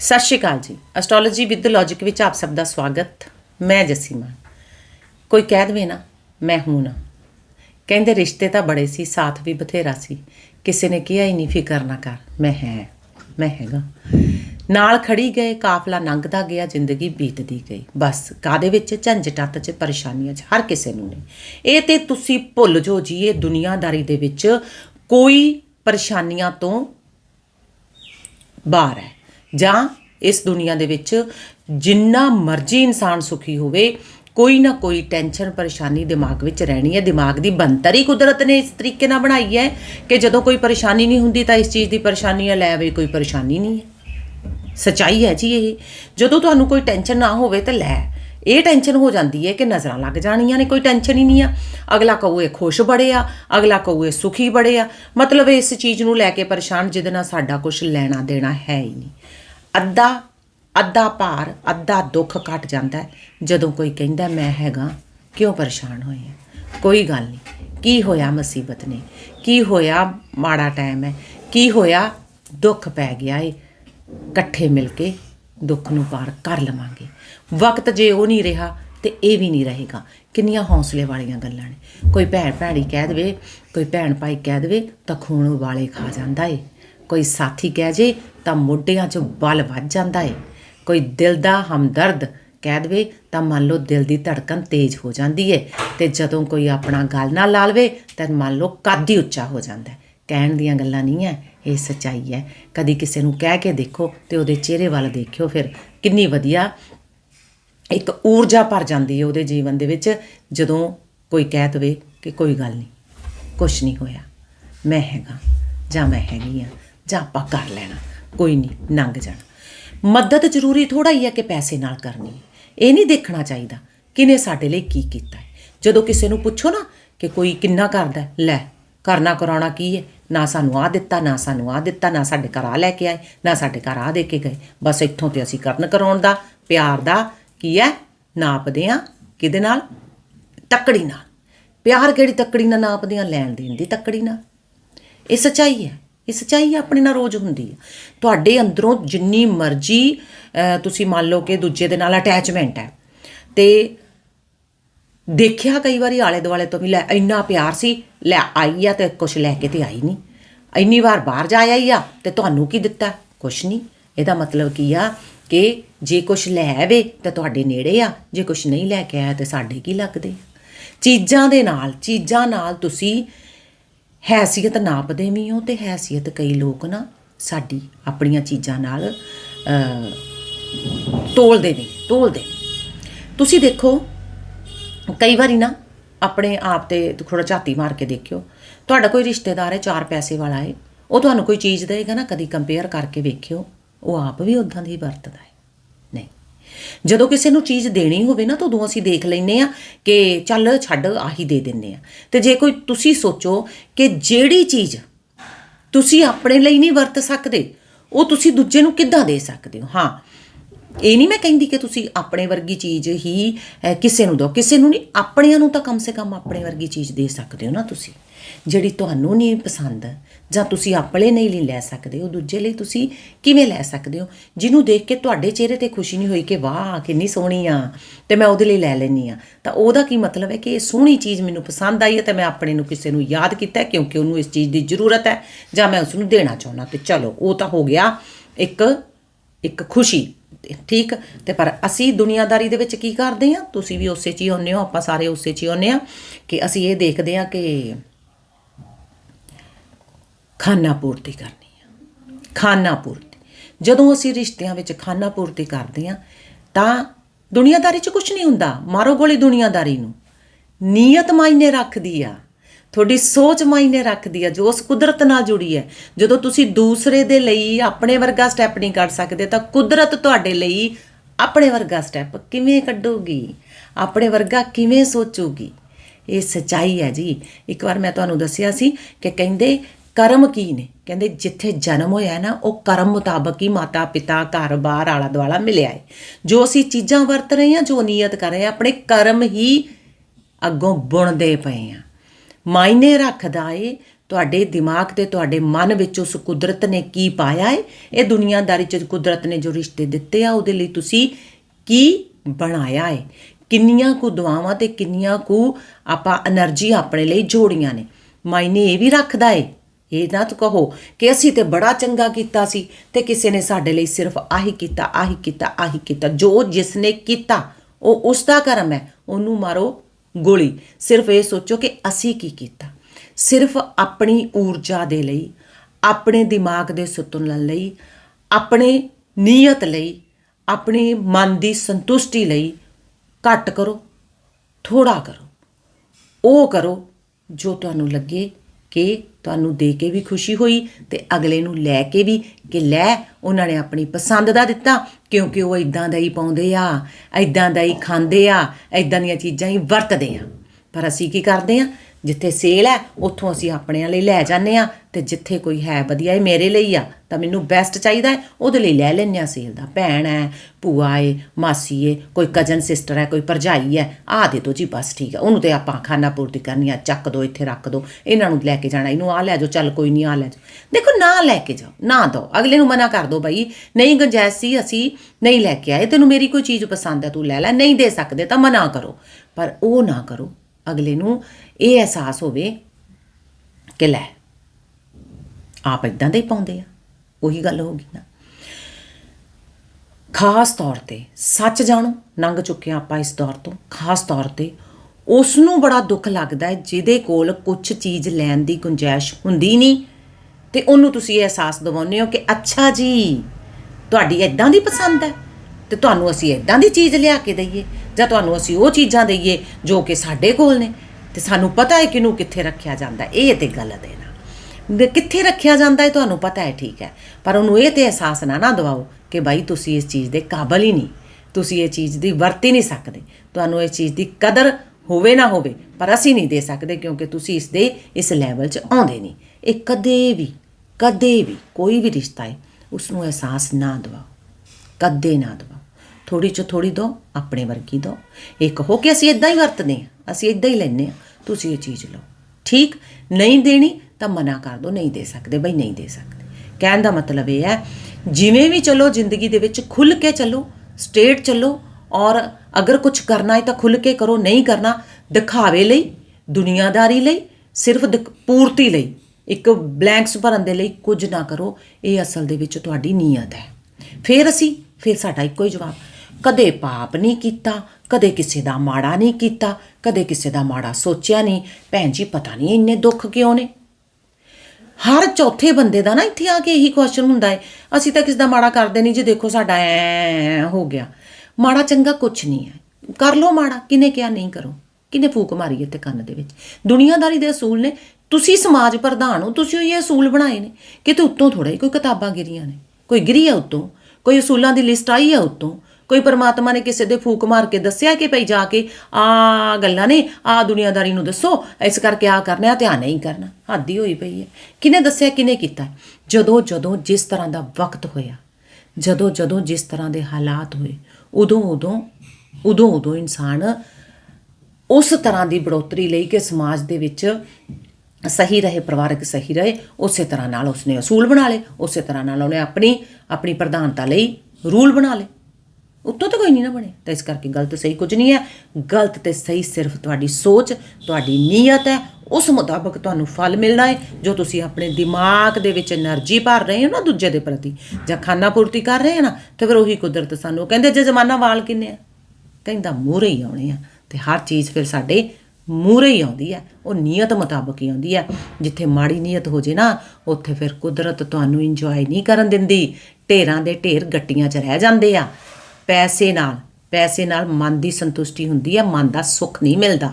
ਸਤਿ ਸ਼੍ਰੀ ਅਕਾਲ ਜੀ। Astrology with logic ਵਿੱਚ ਆਪ ਸਭ ਦਾ ਸਵਾਗਤ। ਮੈਂ ਜੱਸੀ ਕੋਈ ਕਹਿ ਦਵੇ ਨਾ, ਮੈਂ ਹੂੰ ਨਾ। ਕਹਿੰਦੇ ਰਿਸ਼ਤੇ ਤਾਂ ਬੜੇ ਸੀ, ਸਾਥ ਵੀ ਬਥੇਰਾ ਸੀ। ਕਿਸੇ ਨੇ ਕਿਹਾ ਹੀ ਨਹੀਂ, ਫਿਕਰ ਨਾ ਕਰ, ਮੈਂ ਹੈ, ਮੈਂ ਹੈਗਾ। ਨਾਲ ਖੜੀ ਗਏ, ਕਾਫਲਾ ਲੰਘਦਾ ਗਿਆ, ਜ਼ਿੰਦਗੀ ਬੀਤਦੀ ਗਈ। ਬਸ ਕਾਦੇ ਵਿੱਚ? ਝੰਜਟਾਂ ਚ, ਪਰੇਸ਼ਾਨੀਆਂ ਚ, ਹਰ ਕਿਸੇ ਨੂੰ ਨੇ ਇਹ ਤੇ ਤੁਸੀਂ ਭੁੱਲ ਜੋ ਜੀ, ਇਹ ਦੁਨੀਆਦਾਰੀ ਦੇ ਵਿੱਚ ਕੋਈ ਪਰੇਸ਼ਾਨੀਆਂ ਤੋਂ ਬਾਹਰ ਹੈ। ਜਾਂ ਇਸ ਦੁਨੀਆ ਦੇ ਵਿੱਚ ਜਿੰਨਾ ਮਰਜ਼ੀ ਇਨਸਾਨ ਸੁਖੀ ਹੋਵੇ, ਕੋਈ ਨਾ ਕੋਈ ਟੈਨਸ਼ਨ ਪਰੇਸ਼ਾਨੀ ਦਿਮਾਗ ਵਿੱਚ ਰਹਿਣੀ ਹੈ। ਦਿਮਾਗ ਦੀ ਬਣਤਰ ਹੀ ਕੁਦਰਤ ਨੇ ਇਸ ਤਰੀਕੇ ਨਾਲ ਬਣਾਈ ਹੈ ਕਿ ਜਦੋਂ ਕੋਈ ਪਰੇਸ਼ਾਨੀ ਨਹੀਂ ਹੁੰਦੀ ਤਾਂ ਇਸ ਚੀਜ਼ ਦੀ ਪਰੇਸ਼ਾਨੀ ਹੈ, ਲੈ ਵੇ ਕੋਈ ਪਰੇਸ਼ਾਨੀ ਨਹੀਂ ਹੈ। ਸਚਾਈ ਹੈ ਜੀ ਇਹ। ਜਦੋਂ ਤੁਹਾਨੂੰ ਕੋਈ ਟੈਨਸ਼ਨ ਨਾ ਹੋਵੇ ਤਾਂ ਲੈ, ਇਹ ਟੈਨਸ਼ਨ ਹੋ ਜਾਂਦੀ ਹੈ ਕਿ ਨਜ਼ਰਾਂ ਲੱਗ ਜਾਣੀਆਂ ਨੇ, ਕੋਈ ਟੈਨਸ਼ਨ ਹੀ ਨਹੀਂ ਆ। ਅਗਲਾ ਕਹੂਏ ਖੁਸ਼ ਬੜੇ ਆ, ਅਗਲਾ ਕਹੂਏ ਸੁਖੀ ਬੜੇ ਆ। ਮਤਲਬ ਇਸ ਚੀਜ਼ ਨੂੰ ਲੈ ਕੇ ਪਰੇਸ਼ਾਨ, ਜਿਹਦੇ ਨਾਲ ਸਾਡਾ ਕੁਝ ਲੈਣਾ ਦੇਣਾ ਹੈ ਹੀ ਨਹੀਂ। ਅੱਧਾ ਅੱਧਾ ਭਾਰ, ਅੱਧਾ ਦੁੱਖ ਘਟ ਜਾਂਦਾ ਜਦੋਂ ਕੋਈ ਕਹਿੰਦਾ, ਮੈਂ ਹੈਗਾ, ਕਿਉਂ ਪਰੇਸ਼ਾਨ ਹੋਏ ਕੋਈ ਗੱਲ ਨਹੀਂ। ਕੀ ਹੋਇਆ ਮੁਸੀਬਤ ਨੇ? ਕੀ ਹੋਇਆ ਮਾੜਾ ਟਾਈਮ ਹੈ? ਕੀ ਹੋਇਆ ਦੁੱਖ ਪੈ ਗਿਆ ਏ? ਇਕੱਠੇ ਮਿਲ ਕੇ ਦੁੱਖ ਨੂੰ ਪਾਰ ਕਰ ਲਵਾਂਗੇ। ਵਕਤ ਜੇ ਉਹ ਨਹੀਂ ਰਿਹਾ ਤੇ ਇਹ ਵੀ ਨਹੀਂ ਰਹੇਗਾ। ਕਿੰਨੀਆਂ ਹੌਸਲੇ ਵਾਲੀਆਂ ਗੱਲਾਂ ਨੇ। ਕੋਈ ਭੈਣ ਭੈਣੀ ਕਹਿ ਦੇਵੇ, ਕੋਈ ਭੈਣ ਭਾਈ ਕਹਿ ਦੇਵੇ, ਤਾਂ ਖੂਨ ਉਬਾਲੇ ਖਾ ਜਾਂਦਾ ਏ। ਕੋਈ ਸਾਥੀ ਕਹਿ ਜੇ ਤਾਂ ਮੋਢਿਆਂ 'ਚ ਬਲ ਵੱਜ ਜਾਂਦਾ ਏ। ਕੋਈ ਦਿਲ ਦਾ ਹਮਦਰਦ ਕਹਿ ਦੇਵੇ ਤਾਂ ਮੰਨ ਲਓ ਦਿਲ ਦੀ ਧੜਕਨ ਤੇਜ਼ ਹੋ ਜਾਂਦੀ ਏ ਤੇ ਜਦੋਂ ਕੋਈ ਆਪਣਾ ਗੱਲ ਨਾਲ ਲਾ ਲਵੇ ਤਾਂ ਮੰਨ ਲਓ ਕੱਦ ਹੀ ਉੱਚਾ ਹੋ ਜਾਂਦਾ ਕਹਿਣ ਦੀਆਂ ਗੱਲਾਂ ਨਹੀਂ ਹੈ ਇਹ ਸੱਚਾਈ ਹੈ ਕਦੀ ਕਿਸੇ ਨੂੰ ਕਹਿ ਕੇ ਦੇਖੋ ਤੇ ਉਹਦੇ ਚਿਹਰੇ ਵੱਲ ਦੇਖਿਓ ਫਿਰ ਕਿੰਨੀ ਵਧੀਆ ਇੱਕ ਊਰਜਾ ਭਰ ਜਾਂਦੀ ਹੈ ਉਹਦੇ ਜੀਵਨ ਦੇ ਵਿੱਚ ਜਦੋਂ ਕੋਈ ਕਹਿ ਦਵੇ ਕਿ ਕੋਈ ਗੱਲ ਨਹੀਂ, ਕੁਛ ਨਹੀਂ ਹੋਇਆ, ਮੈਂ ਹੈਗਾ ਜਾਂ ਮੈਂ ਹੈਗੀ ਆ। ਜਾਂ ਆਪਾਂ ਕਰ ਲੈਣਾ, ਕੋਈ ਨਹੀਂ ਲੰਘ ਜਾਣਾ। ਮਦਦ ਜ਼ਰੂਰੀ ਥੋੜਾ ਹੀ ਹੈ ਕਿ ਪੈਸੇ ਨਾਲ ਕਰਨੀ। ਇਹ ਨਹੀਂ ਦੇਖਣਾ ਚਾਹੀਦਾ ਕਿਨੇ ਸਾਡੇ ਲਈ ਕੀ ਕੀਤਾ ਹੈ। ਜਦੋਂ ਕਿਸੇ ਨੂੰ ਪੁੱਛੋ ਨਾ ਕਿ ਕੋਈ ਕਿੰਨਾ ਕਰਦਾ ਲੈ, ਕਰਨਾ ਕਰਾਉਣਾ ਕੀ ਹੈ? ਨਾ ਸਾਨੂੰ ਆ ਦਿੱਤਾ, ਨਾ ਸਾਨੂੰ ਆ ਦਿੱਤਾ, ਨਾ ਸਾਡੇ ਘਰ ਆ ਲੈ ਕੇ ਆਏ, ਨਾ ਸਾਡੇ ਘਰ ਆ ਦੇ ਕੇ ਗਏ। ਬਸ ਇੱਥੋਂ ਤੇ ਅਸੀਂ ਕਰਨ ਕਰਾਉਣ ਦਾ, ਪਿਆਰ ਦਾ ਕੀ ਹੈ? ਨਾਪਦੇ ਆ ਕਿਹਦੇ ਨਾਲ? ਤੱਕੜੀ ਨਾਲ। ਪਿਆਰ ਕਿਹੜੀ ਤੱਕੜੀ ਨਾਲ ਨਾਪਦੇ ਆ ਲੈਣ ਦੇਣ ਦੀ ਤੱਕੜੀ ਨਾਲ। ਇਹ ਸਚਾਈ ਹੈ। ਇਹ ਸਚਾਈ ਆਪਣੇ ਨਾਲ ਰੋਜ਼ ਹੁੰਦੀ ਹੈ ਤੁਹਾਡੇ ਅੰਦਰੋਂ ਜਿੰਨੀ ਮਰਜ਼ੀ ਤੁਸੀਂ ਮੰਨ ਲਓ ਕਿ ਦੂਜੇ ਦੇ ਨਾਲ ਅਟੈਚਮੈਂਟ ਹੈ। ਤੇ ਦੇਖਿਆ ਕਈ ਵਾਰੀ ਆਲੇ ਦੁਆਲੇ ਤੋਂ ਵੀ, ਲੈ, ਇੰਨਾ ਪਿਆਰ ਸੀ, ਲੈ, ਆਈ ਆ ਤੇ ਕੁਛ ਲੈ ਕੇ ਤੇ ਆਈ ਨਹੀਂ। ਇੰਨੀ ਵਾਰ ਬਾਹਰ ਜਾ ਆਈ ਆ ਤੇ ਤੁਹਾਨੂੰ ਕੀ ਦਿੱਤਾ? ਕੁਛ ਨਹੀਂ। ਇਹਦਾ ਮਤਲਬ ਕੀ ਆ ਕਿ ਜੇ ਕੁਛ ਲੈ ਆਵੇ ਤਾਂ ਤੁਹਾਡੇ ਨੇੜੇ ਆ, ਜੇ ਕੁਛ ਨਹੀਂ ਲੈ ਕੇ ਆਇਆ ਤੇ ਸਾਡੇ ਕੀ ਲੱਗਦੇ? ਚੀਜ਼ਾਂ ਦੇ ਨਾਲ, ਚੀਜ਼ਾਂ ਨਾਲ ਤੁਸੀਂ ਹੈਸੀਅਤ ਨਾਪਦੇ ਵੀ ਹੋ ਤੇ ਹੈਸੀਅਤ ਕਈ ਲੋਕ ਨਾ ਸਾਡੀ ਆਪਣੀਆਂ ਚੀਜ਼ਾਂ ਨਾਲ ਤੋਲਦੇ ਨੇ, ਤੋਲਦੇ ਤੁਸੀਂ ਦੇਖੋ, ਕਈ ਵਾਰੀ ਨਾ ਆਪਣੇ ਆਪ ਤੇ ਥੋੜਾ ਝਾਤੀ ਮਾਰ ਕੇ ਦੇਖਿਓ, ਤੁਹਾਡਾ ਕੋਈ ਰਿਸ਼ਤੇਦਾਰ ਹੈ, ਚਾਰ ਪੈਸੇ ਵਾਲਾ ਹੈ, ਉਹ ਤੁਹਾਨੂੰ ਕੋਈ ਚੀਜ਼ ਦੇਗਾ ਨਾ ਕਦੀ ਕੰਪੇਅਰ ਕਰਕੇ ਵੇਖਿਓ, ਉਹ ਆਪ ਵੀ ਉਦਾਂ ਦੀ ਵਰਤਦਾ ਹੈ। ਜਦੋਂ ਕਿਸੇ ਨੂੰ ਚੀਜ਼ ਦੇਣੀ ਹੋਵੇ ਨਾ ਤਾਂ ਉਦੋਂ ਅਸੀਂ ਦੇਖ ਲੈਨੇ ਆ ਕਿ ਚੱਲ ਛੱਡ, ਆਹੀ ਦੇ ਦਿੰਨੇ ਆ ਤੇ ਜੇ ਕੋਈ ਤੁਸੀਂ ਸੋਚੋ ਕਿ ਜਿਹੜੀ ਚੀਜ਼ ਤੁਸੀਂ ਆਪਣੇ ਲਈ ਨਹੀਂ ਵਰਤ ਸਕਦੇ, ਉਹ ਤੁਸੀਂ ਦੂਜੇ ਨੂੰ ਕਿੱਦਾਂ ਦੇ ਸਕਦੇ ਹੋ? ਹਾਂ ਇਹ ਨਹੀਂ ਮੈਂ ਕਹਿੰਦੀ ਕਿ ਤੁਸੀਂ ਆਪਣੇ ਵਰਗੀ ਚੀਜ਼ ਹੀ ਕਿਸੇ ਨੂੰ ਦਿਓ। ਕਿਸੇ ਨੂੰ ਨਹੀਂ, ਆਪਣਿਆਂ ਨੂੰ ਤਾਂ ਕਮ ਸੇ ਕਮ ਆਪਣੇ ਵਰਗੀ ਚੀਜ਼ ਦੇ ਸਕਦੇ ਹੋ ਨਾ ਤੁਸੀਂ। ਜਿਹੜੀ ਤੁਹਾਨੂੰ ਨਹੀਂ ਪਸੰਦ, ਜਾਂ ਤੁਸੀਂ ਆਪਣੇ ਨਹੀਂ ਲਈ ਲੈ ਸਕਦੇ ਹੋ ਦੂਜੇ ਲਈ ਤੁਸੀਂ ਕਿਵੇਂ ਲੈ ਸਕਦੇ ਹੋ? ਜਿਹਨੂੰ ਦੇਖ ਕੇ ਤੁਹਾਡੇ ਚਿਹਰੇ ਤੇ ਖੁਸ਼ੀ ਨਹੀਂ ਹੋਈ ਕਿ ਵਾਹ, ਕਿੰਨੀ ਸੋਹਣੀ ਆ, ਤੇ ਮੈਂ ਉਹਦੇ ਲਈ ਲੈ ਲੈਣੀ ਆ। ਤਾਂ ਉਹਦਾ ਕੀ ਮਤਲਬ ਹੈ ਕਿ ਇਹ ਸੋਹਣੀ ਚੀਜ਼ ਮੈਨੂੰ ਪਸੰਦ ਆਈ ਹੈ ਤੇ ਮੈਂ ਆਪਣੇ ਨੂੰ ਕਿਸੇ ਨੂੰ ਯਾਦ ਕੀਤਾ ਕਿਉਂਕਿ ਉਹਨੂੰ ਇਸ ਚੀਜ਼ ਦੀ ਜ਼ਰੂਰਤ ਹੈ, ਜਾਂ ਮੈਂ ਉਸ ਨੂੰ ਦੇਣਾ ਚਾਹੁੰਦਾ। ਤੇ ਚਲੋ, ਉਹ ਤਾਂ ਹੋ ਗਿਆ ਇੱਕ ਇੱਕ ਖੁਸ਼ੀ। ਠੀਕ? ਤੇ ਪਰ ਅਸੀਂ ਦੁਨੀਆਦਾਰੀ ਦੇ ਵਿੱਚ ਕੀ ਕਰਦੇ ਆ ਤੁਸੀਂ ਵੀ ਉਸੇ 'ਚ ਹੀ ਹੁੰਨੇ ਹੋ, ਆਪਾਂ ਸਾਰੇ ਉਸੇ 'ਚ ਹੀ ਹੁੰਨੇ ਆ ਕਿ ਅਸੀਂ ਇਹ ਦੇਖਦੇ ਆ ਕਿ ਖਾਨਾ ਪੂਰਤੀ ਕਰਨੀ ਆ। ਖਾਨਾ ਪੂਰਤੀ। ਜਦੋਂ ਅਸੀਂ ਰਿਸ਼ਤਿਆਂ ਵਿੱਚ ਖਾਨਾ ਪੂਰਤੀ ਕਰਦੇ ਆ ਤਾਂ ਦੁਨੀਆਦਾਰੀ 'ਚ ਕੁਝ ਨਹੀਂ ਹੁੰਦਾ। ਮਾਰੋ ਗੋਲੀ ਦੁਨੀਆਦਾਰੀ ਨੂੰ। ਨੀਅਤ ਮਾਇਨੇ ਰੱਖਦੀ ਆ। ਤੁਹਾਡੀ ਸੋਚ ਮਾਇਨੇ ਰੱਖਦੀ ਹੈ ਜੋ ਉਸ ਕੁਦਰਤ ਨਾਲ ਜੁੜੀ ਹੈ। ਜਦੋਂ ਤੁਸੀਂ ਦੂਸਰੇ ਦੇ ਲਈ ਆਪਣੇ ਵਰਗਾ ਸਟੈਪ ਨਹੀਂ ਕੱਢ ਸਕਦੇ, ਤਾਂ ਕੁਦਰਤ ਤੁਹਾਡੇ ਲਈ ਆਪਣੇ ਵਰਗਾ ਸਟੈਪ ਕਿਵੇਂ ਕੱਢੂਗੀ? ਆਪਣੇ ਵਰਗਾ ਕਿਵੇਂ ਸੋਚੂਗੀ? ਇਹ ਸਚਾਈ ਹੈ ਜੀ। ਇੱਕ ਵਾਰ ਮੈਂ ਤੁਹਾਨੂੰ ਦੱਸਿਆ ਸੀ ਕਿ ਕਹਿੰਦੇ ਕਰਮ ਕੀ ਨੇ? ਕਹਿੰਦੇ ਜਿੱਥੇ ਜਨਮ ਹੋਇਆ ਨਾ, ਉਹ ਕਰਮ ਮੁਤਾਬਕ ਹੀ ਮਾਤਾ ਪਿਤਾ ਘਰ-ਬਾਰ ਆਲਾ ਦੁਆਲਾ ਮਿਲਿਆ ਹੈ ਜੋ ਅਸੀਂ ਚੀਜ਼ਾਂ ਵਰਤ ਰਹੇ ਹਾਂ, ਜੋ ਨੀਅਤ ਕਰ ਰਹੇ ਹਾਂ, ਆਪਣੇ ਕਰਮ ਹੀ ਅੱਗੋਂ ਬੁਣਦੇ ਪਏ ਹਾਂ। ਮਾਇਨੇ ਰੱਖਦਾ ਏ, ਤੁਹਾਡੇ ਦਿਮਾਗ ਤੇ ਤੁਹਾਡੇ ਮਨ ਵਿੱਚ ਉਸ ਕੁਦਰਤ ਨੇ ਕੀ ਪਾਇਆ ਏ? ਇਹ ਦੁਨੀਆਦਾਰੀ ਚ ਕੁਦਰਤ ਨੇ ਜੋ ਰਿਸ਼ਤੇ ਦਿੱਤੇ ਆ, ਉਹਦੇ ਲਈ ਤੁਸੀਂ ਕੀ ਬਣਾਇਆ ਏ? ਕਿੰਨੀਆਂ ਕੁ ਦੁਆਵਾਂ ਤੇ ਕਿੰਨੀਆਂ ਕੁ ਆਪਾਂ એનર્ਜੀ ਆਪਣੇ ਲਈ ਜੋੜੀਆਂ ਨੇ। ਮਾਇਨੇ ਇਹ ਵੀ ਰੱਖਦਾ ਏ, ਇਹ ਨਾ ਤੂੰ ਕਹੋ ਕਿ ਅਸੀਂ ਤੇ ਬੜਾ ਚੰਗਾ ਕੀਤਾ ਸੀ ਤੇ ਕਿਸੇ ਨੇ ਸਾਡੇ ਲਈ ਸਿਰਫ ਆਹੀ ਕੀਤਾ ਆਹੀ ਕੀਤਾ ਆਹੀ ਕੀਤਾ, ਜੋ ਜਿਸ ਨੇ ਕੀਤਾ, ਉਹ ਉਸ ਦਾ ਕਰਮ ਹੈ, ਉਹਨੂੰ ਮਾਰੋ ਗੋਲੀ। ਸਿਰਫ ਇਹ ਸੋਚੋ ਕਿ ਅਸੀਂ ਕੀ ਕੀਤਾ। ਸਿਰਫ ਆਪਣੀ ਊਰਜਾ ਦੇ ਲਈ, ਆਪਣੇ ਦਿਮਾਗ ਦੇ ਸੁਤੁਲਨ ਲਈ, ਆਪਣੇ ਨੀਅਤ ਲਈ, ਆਪਣੇ ਮਨ ਦੀ ਸੰਤੁਸ਼ਟੀ ਲਈ ਘੱਟ ਕਰੋ ਥੋੜਾ ਕਰੋ। ਉਹ ਕਰੋ ਜੋ ਤੁਹਾਨੂੰ ਲੱਗੇ ਕਿ ਤੁਹਾਨੂੰ ਦੇ ਕੇ ਵੀ ਖੁਸ਼ੀ ਹੋਈ ਤੇ ਅਗਲੇ ਨੂੰ ਲੈ ਕੇ ਵੀ ਕਿ ਲੈ, ਉਹਨਾਂ ਨੇ ਆਪਣੀ ਪਸੰਦ ਦਾ ਦਿੱਤਾ, ਕਿਉਂਕਿ ਉਹ ਇਦਾਂ ਦਾ ਹੀ ਪਾਉਂਦੇ ਆ ਇਦਾਂ ਦਾ ਹੀ ਖਾਂਦੇ ਆ ਇਦਾਂ ਦੀਆਂ ਚੀਜ਼ਾਂ ਹੀ ਵਰਤਦੇ ਆ। ਪਰ ਅਸੀਂ ਕੀ ਕਰਦੇ ਆ? ਜਿੱਥੇ ਸੇਲ ਹੈ, ਉੱਥੋਂ ਅਸੀਂ ਆਪਣਿਆਂ ਲਈ ਲੈ ਜਾਂਦੇ ਆ ਤੇ ਜਿੱਥੇ ਕੋਈ ਹੈ ਵਧੀਆ ਇਹ ਮੇਰੇ ਲਈ ਆ, ਤਾਂ ਮੈਨੂੰ ਬੈਸਟ ਚਾਹੀਦਾ ਹੈ, ਉਹਦੇ ਲਈ ਲੈ ਲੈਂਦੇ ਆ ਸੇਲ ਦਾ। ਭੈਣ ਹੈ, ਭੂਆ ਏ, ਮਾਸੀ ਏ, ਕੋਈ ਕਜ਼ਨ ਸਿਸਟਰ ਹੈ, ਕੋਈ ਭਰਜਾਈ ਹੈ ਆ ਦੇ ਦੋ ਜੀ, ਬਸ ਠੀਕ ਹੈ ਉਹਨੂੰ ਤੇ ਆਪਾਂ ਖਾਣਾ ਪੂਰਤੀ ਕਰਨੀ ਆ, ਚੱਕ ਦੋ, ਇੱਥੇ ਰੱਖ ਦੋ, ਇਹਨਾਂ ਨੂੰ ਲੈ ਕੇ ਜਾਣਾ, ਇਹਨੂੰ ਆ ਲੈ ਜਾਓ, ਚੱਲ ਕੋਈ ਨਹੀਂ ਆ ਲੈ ਜਾਓ। ਦੇਖੋ, ਨਾ ਲੈ ਕੇ ਜਾਓ, ਨਾ ਦੋ ਅਗਲੇ ਨੂੰ ਮਨਾ ਕਰ ਦੋ ਬਈ, ਨਹੀਂ ਗੁੰਜਾਇਸ਼ ਸੀ, ਅਸੀਂ ਨਹੀਂ ਲੈ ਕੇ ਆਏ, ਤੈਨੂੰ ਮੇਰੀ ਕੋਈ ਚੀਜ਼ ਪਸੰਦ ਹੈ, ਤੂੰ ਲੈ ਲੈ, ਨਹੀਂ ਦੇ ਸਕਦੇ, ਤਾਂ ਮਨਾ ਕਰੋ। ਪਰ ਉਹ ਨਾ ਕਰੋ, ਅਗਲੇ ਨੂੰ ਇਹ ਅਹਿਸਾਸ ਹੋਵੇ ਕਿ ਲੈ, ਆਪ ਇਦਾਂ ਦੇ ਹੀ ਪਾਉਂਦੇ ਆ, ਉਹੀ ਗੱਲ ਹੋ ਗਈ ਨਾ। ਖਾਸ ਤੌਰ ਤੇ ਸੱਚ ਜਾਣੋ ਲੰਘ ਚੁੱਕੇ ਹਾਂ ਆਪਾਂ ਇਸ ਦੌਰ ਤੋਂ, ਖਾਸ ਤੌਰ ਤੇ ਉਸ ਨੂੰ ਬੜਾ ਦੁੱਖ ਲੱਗਦਾ ਹੈ ਜਿਹਦੇ ਕੋਲ ਕੁਝ ਚੀਜ਼ ਲੈਣ ਦੀ ਗੁੰਜਾਇਸ਼ ਹੁੰਦੀ ਨਹੀਂ ਤੇ ਉਹਨੂੰ ਤੁਸੀਂ ਇਹ ਅਹਿਸਾਸ ਦਿਵਾਉਂਦੇ ਹੋ ਕਿ ਅੱਛਾ ਜੀ, ਤੁਹਾਡੀ ਇਦਾਂ ਦੀ ਪਸੰਦ ਹੈ ਤੇ ਤੁਹਾਨੂੰ ਅਸੀਂ ਇਦਾਂ ਦੀ ਚੀਜ਼ ਲਿਆ ਕੇ ਦਈਏ ਜਾਂ ਤੁਹਾਨੂੰ ਅਸੀਂ ਉਹ ਚੀਜ਼ਾਂ ਦਈਏ ਜੋ ਕਿ ਸਾਡੇ ਕੋਲ ਨੇ। ਤੇ ਸਾਨੂੰ ਪਤਾ ਹੈ ਕਿ ਇਹਨੂੰ ਕਿੱਥੇ ਰੱਖਿਆ ਜਾਂਦਾ ਇਹ ਤੇ ਗਲਤ ਹੈ ਨਾ। ਕਿੱਥੇ ਰੱਖਿਆ ਜਾਂਦਾ ਹੈ ਤੁਹਾਨੂੰ ਪਤਾ ਹੈ, ਠੀਕ ਹੈ। ਪਰ ਉਹਨੂੰ ਇਹ ਤੇ ਅਹਿਸਾਸ ਨਾ ਨਾ ਦਿਵਾਓ ਕਿ ਭਾਈ ਤੁਸੀਂ ਇਸ ਚੀਜ਼ ਦੇ ਕਾਬਲ ਹੀ ਨਹੀਂ। ਤੁਸੀਂ ਇਹ ਚੀਜ਼ ਦੀ ਵਰਤ ਹੀ ਨਹੀਂ ਸਕਦੇ। ਤੁਹਾਨੂੰ ਇਸ ਚੀਜ਼ ਦੀ ਕਦਰ ਹੋਵੇ ਨਾ ਹੋਵੇ, ਪਰ ਅਸੀਂ ਨਹੀਂ ਦੇ ਸਕਦੇ ਕਿਉਂਕਿ ਤੁਸੀਂ ਇਸ ਦੇ ਇਸ ਲੈਵਲ 'ਚ ਆਉਂਦੇ ਨਹੀਂ। ਇਹ ਕਦੇ ਵੀ ਕਦੇ ਵੀ ਕੋਈ ਵੀ ਰਿਸ਼ਤਾ ਹੈ ਉਸ ਨੂੰ ਅਹਿਸਾਸ ਨਾ ਦਿਵਾਓ। ਕਦੇ ਨਾ ਦਿਵਾਓ। ਥੋੜੀ ਚ ਥੋੜੀ ਦੋ ਆਪਣੇ ਵਰਗੀ ਦੋ ਇੱਕ ਹੋ ਕੇ ਅਸੀਂ ਇਦਾਂ ਹੀ ਵਰਤਦੇ ਹਾਂ। ਅਸੀਂ ਇਦਾਂ ਹੀ ਲੈਨੇ ਆ ਤੁਸੀਂ ਇਹ ਚੀਜ਼ ਲਓ। ਠੀਕ? ਨਹੀਂ ਦੇਣੀ ਤਾਂ ਮਨਾ ਕਰ ਦੋ ਨਹੀਂ ਦੇ ਸਕਦੇ ਬਈ, ਨਹੀਂ ਦੇ ਸਕਦੇ। ਕਹਿਣ ਦਾ ਮਤਲਬ ਇਹ ਹੈ, ਜਿਵੇਂ ਵੀ ਚਲੋ, ਜ਼ਿੰਦਗੀ ਦੇ ਵਿੱਚ ਖੁੱਲ ਕੇ ਚੱਲੋ, ਸਟੇਟ ਚੱਲੋ, ਔਰ ਅਗਰ ਕੁਝ ਕਰਨਾ ਹੈ ਤਾਂ ਖੁੱਲ ਕੇ ਕਰੋ, ਨਹੀਂ ਕਰਨਾ, ਦਿਖਾਵੇ ਲਈ, ਦੁਨੀਆਦਾਰੀ ਲਈ, ਸਿਰਫ ਦਿਖ- ਪੂਰਤੀ ਲਈ, ਇੱਕ ਬਲੈਂਕਸ ਭਰਨ ਦੇ ਲਈ ਕੁਝ ਨਾ ਕਰੋ, ਇਹ ਅਸਲ ਦੇ ਵਿੱਚ ਤੁਹਾਡੀ ਨੀਅਤ ਹੈ। ਫਿਰ ਅਸੀਂ, ਫਿਰ ਸਾਡਾ ਇੱਕੋ ਹੀ ਜਵਾਬ, ਕਦੇ ਪਾਪ ਨਹੀਂ ਕੀਤਾ ਕਦੇ ਕਿਸੇ ਦਾ ਮਾੜਾ ਨਹੀਂ ਕੀਤਾ, ਕਦੇ ਕਿਸੇ ਦਾ ਮਾੜਾ ਸੋਚਿਆ ਨਹੀਂ। ਭੈਣ ਜੀ, ਪਤਾ ਨਹੀਂ ਇੰਨੇ ਦੁੱਖ ਕਿਉਂ ਨੇ? ਹਰ ਚੌਥੇ ਬੰਦੇ ਦਾ ਨਾ ਇੱਥੇ ਆ ਕੇ ਇਹੀ ਕੁਐਸਚਨ ਹੁੰਦਾ ਹੈ। ਅਸੀਂ ਤਾਂ ਕਿਸੇ ਦਾ ਮਾੜਾ ਕਰਦੇ ਨਹੀਂ, ਜੀ ਦੇਖੋ ਸਾਡਾ ਐ ਹੋ ਗਿਆ। ਮਾੜਾ ਚੰਗਾ ਕੁਝ ਨਹੀਂ ਹੈ। ਕਰ ਲੋ ਮਾੜਾ ਕਿਨੇ ਕਿਹਾ ਨਹੀਂ ਕਰੋ? ਕਿਨੇ ਫੂਕ ਮਾਰੀ ਇੱਥੇ ਕੰਨ ਦੇ ਵਿੱਚ? ਦੁਨੀਆਦਾਰੀ ਦੇ ਅਸੂਲ ਨੇ। ਤੁਸੀਂ ਸਮਾਜ ਪ੍ਰਧਾਨ ਹੋ, ਤੁਸੀਂ ਇਹ ਅਸੂਲ ਬਣਾਏ ਨੇ ਕਿਤੇ ਉੱਤੋਂ ਥੋੜਾ ਹੀ ਕੋਈ ਕਿਤਾਬਾਂ ਗਿਰੀਆਂ ਨੇ। ਕੋਈ ਗਿਰੀ ਹੈ ਉੱਤੋਂ, ਕੋਈ ਅਸੂਲਾਂ ਦੀ ਲਿਸਟ ਆਈ ਹੈ ਉੱਤੋਂ। ਕੋਈ ਪਰਮਾਤਮਾ ਨੇ ਕਿਸੇ ਦੇ ਫੂਕ ਮਾਰ ਕੇ ਦੱਸਿਆ ਕਿ ਭਈ ਜਾ ਕੇ ਆ ਗੱਲਾਂ ਨੇ, ਆ ਦੁਨੀਆਦਾਰੀ ਨੂੰ ਦੱਸੋ, ਇਸ ਕਰਕੇ ਆ ਕਰਨਾ ਤੇ ਆ ਨਹੀਂ ਕਰਨਾ। ਹੱਦ ਹੀ ਹੋਈ ਪਈ ਹੈ। ਕਿਨੇ ਦੱਸਿਆ ਕਿਨੇ ਕੀਤਾ? ਜਦੋਂ ਜਦੋਂ ਜਿਸ ਤਰ੍ਹਾਂ ਦਾ ਵਕਤ ਹੋਇਆ, ਜਦੋਂ ਜਦੋਂ ਜਿਸ ਤਰ੍ਹਾਂ ਦੇ ਹਾਲਾਤ ਹੋਏ, ਉਦੋਂ ਉਦੋਂ ਉਦੋਂ ਉਦੋਂ ਇਨਸਾਨ ਉਸ ਤਰ੍ਹਾਂ ਦੀ ਬੜੋਤਰੀ ਲਈ ਕਿ ਸਮਾਜ ਦੇ ਵਿੱਚ ਸਹੀ ਰਹੇ, ਪਰਿਵਾਰਕ ਸਹੀ ਰਹੇ, ਉਸੇ ਤਰ੍ਹਾਂ ਨਾਲ ਉਸਨੇ ਅਸੂਲ ਬਣਾ ਲਏ, ਉਸੇ ਤਰ੍ਹਾਂ ਨਾਲ ਉਹਨੇ ਆਪਣੀ ਆਪਣੀ ਪ੍ਰਧਾਨਤਾ ਲਈ ਰੂਲ ਬਣਾ ਲਏ। ਉੱਤੋਂ ਤਾਂ ਕੋਈ ਨਹੀਂ ਨਾ ਬਣੇ। ਤਾਂ ਇਸ ਕਰਕੇ ਗਲਤ ਸਹੀ ਕੁਝ ਨਹੀਂ ਹੈ। ਗਲਤ ਤੇ ਸਹੀ ਸਿਰਫ ਤੁਹਾਡੀ ਸੋਚ, ਤੁਹਾਡੀ ਨੀਅਤ ਹੈ। ਉਸ ਮੁਤਾਬਕ ਤੁਹਾਨੂੰ ਫਲ ਮਿਲਣਾ ਹੈ, ਜੋ ਤੁਸੀਂ ਆਪਣੇ ਦਿਮਾਗ ਦੇ ਵਿੱਚ એનર્ਜੀ ਭਰ ਰਹੇ ਹੋ ਨਾ ਦੂਜੇ ਦੇ ਪ੍ਰਤੀ, ਜਾਂ ਖਾਨਾ ਪੂਰਤੀ ਕਰ ਰਹੇ ਹੋ ਨਾ, ਤੇ ਫਿਰ ਉਹੀ ਕੁਦਰਤ ਸਾਨੂੰ ਕਹਿੰਦੇ, ਜੇ ਜ਼ਮਾਨਾ ਵਾਲ ਕਿੰਨੇ ਆ? ਕਹਿੰਦਾ, ਮੂਹਰੇ ਹੀ ਆਉਣੇ ਆ। ਤੇ ਹਰ ਚੀਜ਼ ਫਿਰ ਸਾਡੇ ਮੂਹਰੇ ਹੀ ਆਉਂਦੀ ਹੈ। ਉਹ ਨੀਅਤ ਮੁਤਾਬਕ ਹੀ ਆਉਂਦੀ ਹੈ। ਜਿੱਥੇ ਮਾੜੀ ਨੀਅਤ ਹੋ ਜੇ ਨਾ, ਉੱਥੇ ਫਿਰ ਕੁਦਰਤ ਤੁਹਾਨੂੰ ਇੰਜੋਏ ਨਹੀਂ ਕਰਨ ਦਿੰਦੀ। ਢੇਰਾਂ ਦੇ ਢੇਰ ਗੱਟੀਆਂ 'ਚ ਰਹਿ ਜਾਂਦੇ ਆ। ਪੈਸੇ ਨਾਲ ਪੈਸੇ ਨਾਲ ਮਨ ਦੀ ਸੰਤੁਸ਼ਟੀ ਹੁੰਦੀ ਹੈ, ਮਨ ਦਾ ਸੁੱਖ ਨਹੀਂ ਮਿਲਦਾ।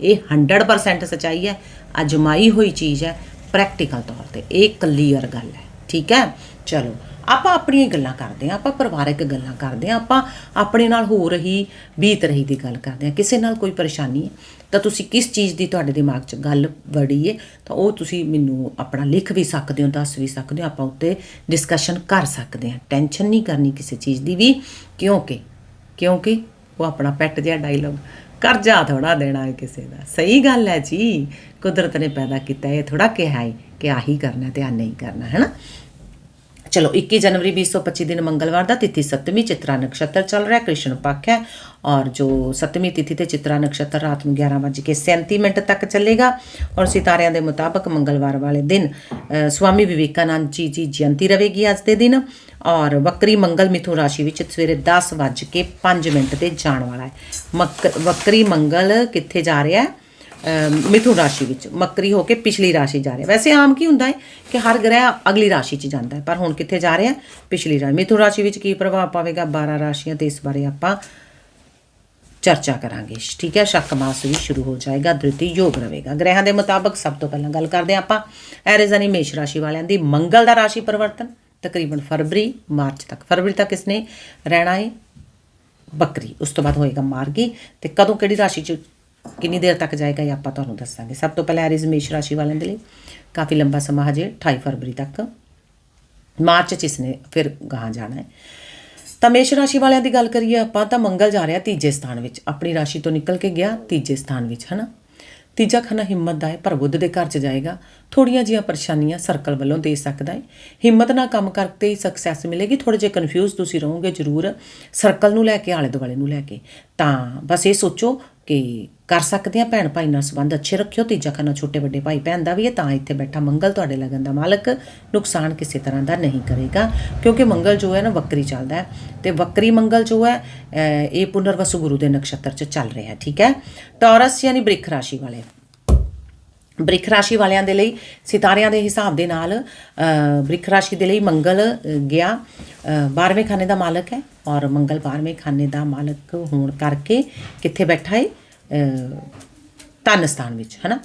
ਇਹ 100% ਸਚਾਈ ਹੈ, ਅਜਮਾਈ ਹੋਈ ਚੀਜ਼ ਹੈ ਪ੍ਰੈਕਟੀਕਲ ਤੌਰ ਤੇ। ਇਹ ਕਲੀਅਰ ਗੱਲ ਹੈ, ਠੀਕ ਹੈ? ਚਲੋ। ਆਪਾਂ ਆਪਣੀਆਂ ਹੀ ਗੱਲਾਂ ਕਰਦੇ ਹਾਂ, ਆਪਾਂ ਪਰਿਵਾਰਕ ਗੱਲਾਂ ਕਰਦੇ ਹਾਂ, ਆਪਾਂ ਆਪਣੇ ਨਾਲ ਹੋ ਰਹੀ ਬੀਤ ਰਹੀ ਦੀ ਗੱਲ ਕਰਦੇ ਹਾਂ। ਕਿਸੇ ਨਾਲ ਕੋਈ ਪਰੇਸ਼ਾਨੀ ਹੈ, ਤਾਂ ਤੁਸੀਂ ਕਿਸ ਚੀਜ਼ ਦੀ ਤੁਹਾਡੇ ਦਿਮਾਗ 'ਚ ਗੱਲ ਵੜੀ ਹੈ ਤਾਂ ਉਹ ਤੁਸੀਂ ਮੈਨੂੰ ਆਪਣਾ ਲਿਖ ਵੀ ਸਕਦੇ ਹੋ, ਦੱਸ ਵੀ ਸਕਦੇ ਹੋ, ਆਪਾਂ ਉੱਤੇ ਡਿਸਕਸ਼ਨ ਕਰ ਸਕਦੇ ਹਾਂ। ਟੈਨਸ਼ਨ ਨਹੀਂ ਕਰਨੀ ਕਿਸੇ ਚੀਜ਼ ਦੀ ਵੀ, ਕਿਉਂਕਿ ਕਿਉਂਕਿ ਉਹ ਆਪਣਾ ਪੈਟ ਜਿਹਾ ਡਾਇਲੌਗ ਕਰਜ਼ਾ ਥੋੜਾ ਦੇਣਾ ਹੈ ਕਿਸੇ ਦਾ। ਸਹੀ ਗੱਲ ਹੈ ਜੀ, ਕੁਦਰਤ ਨੇ ਪੈਦਾ ਕੀਤਾ, ਇਹ ਥੋੜਾ ਕਿਹਾ ਹੈ ਕਿ ਆਹੀ ਕਰਨਾ ਤੇ ਆ ਨਹੀਂ ਕਰਨਾ, ਹੈ ਨਾ? ਚਲੋ 21 ਜਨਵਰੀ 2025 ਦਿਨ ਮੰਗਲਵਾਰ ਦਾ ਤਿਥੀ ਸੱਤਵੀਂ ਚਿਤਰਾ ਨਕਸ਼ਤਰ ਚੱਲ ਰਿਹਾ, ਕ੍ਰਿਸ਼ਨ ਪੱਖ ਹੈ ਔਰ ਜੋ ਸੱਤਵੀਂ ਤਿਥੀ ਤੇ ਚਿਤਰਾ ਨਕਸ਼ਤਰ ਰਾਤ ਨੂੰ 11:37 ਮਿੰਟ ਤੱਕ ਚੱਲੇਗਾ ਔਰ ਸਿਤਾਰਿਆਂ ਦੇ ਮੁਤਾਬਕ ਮੰਗਲਵਾਰ ਵਾਲੇ ਦਿਨ ਸਵਾਮੀ ਵਿਵੇਕਾਨੰਦ ਜੀ ਦੀ ਜਯੰਤੀ ਰਹੇਗੀ ਅੱਜ ਦੇ ਦਿਨ ਔਰ ਵਕਰੀ ਮੰਗਲ ਮਿਥੁਨ ਰਾਸ਼ੀ ਵਿੱਚ ਸਵੇਰੇ 10:05 ਮਿੰਟ ਤੇ ਜਾਣ ਵਾਲਾ ਹੈ। ਮਕ- ਵਕਰੀ ਮੰਗਲ ਕਿੱਥੇ ਜਾ ਰਿਹਾ ਹੈ? ਮਿਥੁਨ ਰਾਸ਼ੀ ਵਿੱਚ, ਮਕਰੀ ਹੋ ਕੇ ਪਿਛਲੀ ਰਾਸ਼ੀ ਜਾ ਰਿਹਾ। ਵੈਸੇ ਆਮ ਕੀ ਹੁੰਦਾ ਹੈ ਕਿ ਹਰ ਗ੍ਰਹਿ ਅਗਲੀ ਰਾਸ਼ੀ 'ਚ ਜਾਂਦਾ ਹੈ, ਪਰ ਹੁਣ ਕਿੱਥੇ ਜਾ ਰਿਹਾ? ਪਿਛਲੀ ਰਾਸ਼ੀ। ਮਿਥੁਨ ਰਾਸ਼ੀ ਵਿੱਚ ਕੀ ਪ੍ਰਭਾਵ ਪਾਵੇਗਾ? 12 ਰਾਸ਼ੀਆਂ ਤੇ ਇਸ ਬਾਰੇ ਆਪਾਂ ਚਰਚਾ ਕਰਾਂਗੇ। ਠੀਕ ਹੈ, ਸ਼ੱਕ ਮਾਸ ਵੀ ਸ਼ੁਰੂ ਹੋ ਜਾਏਗਾ ਦ੍ਰਿਤੀ ਯੋਗ ਰਹੇਗਾ। ਗ੍ਰਹਿਾਂ ਦੇ ਮੁਤਾਬਕ ਸਭ ਤੋਂ ਪਹਿਲਾਂ ਗੱਲ ਕਰਦੇ ਹਾਂ ਆਪਾਂ। ਐਰੀਜ਼ਨੀ ਮੇਸ਼ ਰਾਸ਼ੀ ਵਾਲਿਆਂ ਦੀ ਮੰਗਲ ਦਾ ਰਾਸ਼ੀ ਪਰਿਵਰਤਨ। ਤਕਰੀਬਨ ਫਰਵਰੀ, ਮਾਰਚ ਤੱਕ। ਫਰਵਰੀ ਤੱਕ ਇਸਨੇ ਰਹਿਣਾ ਹੈ? ਬੱਕਰੀ। ਉਸ ਤੋਂ ਬਾਅਦ ਹੋਏਗਾ ਮਾਰਗੀ। ਤੇ ਕਦੋਂ ਕਿਹੜੀ ਰਾਸ਼ੀ ਚ ਕਿੰਨੀ ਦੇਰ ਤੱਕ ਜਾਏਗਾ ਇਹ ਆਪਾਂ ਤੁਹਾਨੂੰ ਦੱਸਾਂਗੇ। ਸਭ ਤੋਂ ਪਹਿਲਾਂ ਐਰੀਜ਼ ਮੇਸ਼ ਰਾਸ਼ੀ ਵਾਲਿਆਂ ਦੇ ਲਈ ਕਾਫੀ ਲੰਬਾ ਸਮਾਂ ਹਜੇ 28 ਫਰਵਰੀ ਤੱਕ। ਮਾਰਚ ਚ ਇਸਨੇ ਫਿਰ ਗਾਂ ਜਾਣਾ ਹੈ। ਤਾਂ ਮੇਸ਼ ਰਾਸ਼ੀ ਵਾਲਿਆਂ ਦੀ ਗੱਲ ਕਰੀਏ ਆਪਾਂ, ਤਾਂ ਮੰਗਲ ਜਾ ਰਿਹਾ ਤੀਜੇ ਸਥਾਨ ਵਿੱਚ। ਆਪਣੀ ਰਾਸ਼ੀ ਤੋਂ ਨਿਕਲ ਕੇ ਗਿਆ ਤੀਜੇ ਸਥਾਨ ਵਿੱਚ, ਹਨਾ? ਤੀਜਾ ਖਾਨਾ ਹਿੰਮਤ ਦਾ ਹੈ, ਪਰ ਬੁੱਧ ਦੇ ਘਰ 'ਚ ਜਾਏਗਾ। ਥੋੜੀਆਂ ਜੀਆਂ ਪਰੇਸ਼ਾਨੀਆਂ ਸਰਕਲ ਵੱਲੋਂ ਦੇ ਸਕਦਾ ਹੈ। ਹਿੰਮਤ ਨਾਲ ਕੰਮ ਕਰਕੇ ਹੀ ਸਕਸੈਸ ਮਿਲੇਗੀ। ਥੋੜੇ ਜਿਹਾ ਕਨਫਿਊਜ਼ ਤੁਸੀਂ ਰਹੋਗੇ ਜ਼ਰੂਰ। ਸਰਕਲ ਨੂੰ ਲੈ ਕੇ ਆਲੇ ਦੁਆਲੇ ਨੂੰ ਲੈ ਕੇ। ਤਾਂ ਬਸ ਇਹ ਸੋਚੋ ਕਿ ਕਰ ਸਕਦੇ ਆ ਭੈਣ ਭਾਈ ਨਾਲ ਸੰਬੰਧ ਅੱਛੇ ਰੱਖਿਓ, ਤੀਜਾ ਖਾਨਾ ਛੋਟੇ ਵੱਡੇ ਭਾਈ ਭੈਣ ਦਾ ਵੀ ਹੈ, ਤਾਂ ਇੱਥੇ ਬੈਠਾ ਮੰਗਲ ਤੁਹਾਡੇ ਲਗਨ ਦਾ ਮਾਲਕ, ਨੁਕਸਾਨ ਕਿਸੇ ਤਰ੍ਹਾਂ ਦਾ ਨਹੀਂ ਕਰੇਗਾ, ਕਿਉਂਕਿ ਮੰਗਲ ਜੋ ਹੈ ਨਾ ਵਕਰੀ ਚੱਲਦਾ ਹੈ, ਤੇ ਵਕਰੀ ਮੰਗਲ ਜੋ ਹੈ ਇਹ ਪੁਨਰਵਸੂ ਗੁਰੂ ਦੇ ਨਕਸ਼ਤਰ 'ਚ ਚੱਲ ਰਿਹਾ ਠੀਕ ਹੈ? ਟੌਰਸ ਯਾਨੀ ਬ੍ਰਿਖ ਰਾਸ਼ੀ ਵਾਲੇ। ਬ੍ਰਿਖ ਰਾਸ਼ੀ ਵਾਲਿਆਂ ਦੇ ਲਈ ਸਿਤਾਰਿਆਂ ਦੇ ਹਿਸਾਬ ਦੇ ਨਾਲ ਬ੍ਰਿਖ ਰਾਸ਼ੀ ਦੇ ਲਈ ਮੰਗਲ ਗਿਆ। 12ਵੇਂ ਖਾਨੇ ਦਾ ਮਾਲਕ ਹੈ ਔਰ ਮੰਗਲ 12ਵੇਂ ਖਾਨੇ ਦਾ ਮਾਲਕ ਹੋਣ ਕਰਕੇ ਕਿੱਥੇ ਬੈਠਾ ਹੈ ਅ, ਧਨ ਸਥਾਨ ਵਿੱਚ ਹਨਾ?